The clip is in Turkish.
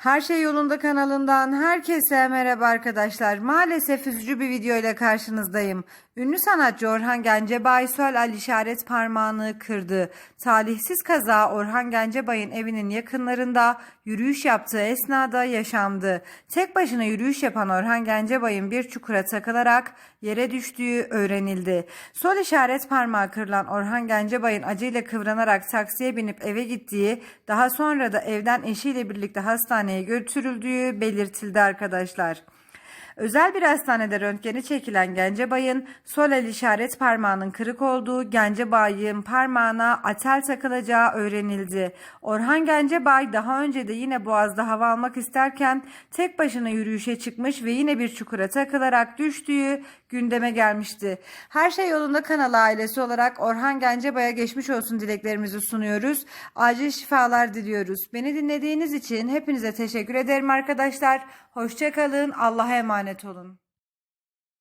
Her Şey Yolunda kanalından herkese merhaba arkadaşlar. Maalesef üzücü bir video ile karşınızdayım. Ünlü sanatçı Orhan Gencebay Sol al işaret parmağını kırdı. Talihsiz kaza Orhan Gencebay'ın evinin yakınlarında yürüyüş yaptığı esnada yaşandı. Tek başına yürüyüş yapan Orhan Gencebay'ın bir çukura takılarak yere düştüğü öğrenildi. Sol işaret parmağı kırılan Orhan Gencebay'ın acıyla kıvranarak taksiye binip eve gittiği, daha sonra da evden eşiyle birlikte hastaneye götürüldüğü belirtildi arkadaşlar. Özel bir hastanede röntgeni çekilen Gencebay'ın sol el işaret parmağının kırık olduğu, Gencebay'ın parmağına atel takılacağı öğrenildi. Orhan Gencebay daha önce de yine Boğaz'da hava almak isterken tek başına yürüyüşe çıkmış ve yine bir çukura takılarak düştüğü gündeme gelmişti. Her şey yolunda kanal ailesi olarak Orhan Gencebay'a geçmiş olsun dileklerimizi sunuyoruz. Acil şifalar diliyoruz. Beni dinlediğiniz için hepinize teşekkür ederim arkadaşlar. Hoşçakalın. Allah'a emanet olun.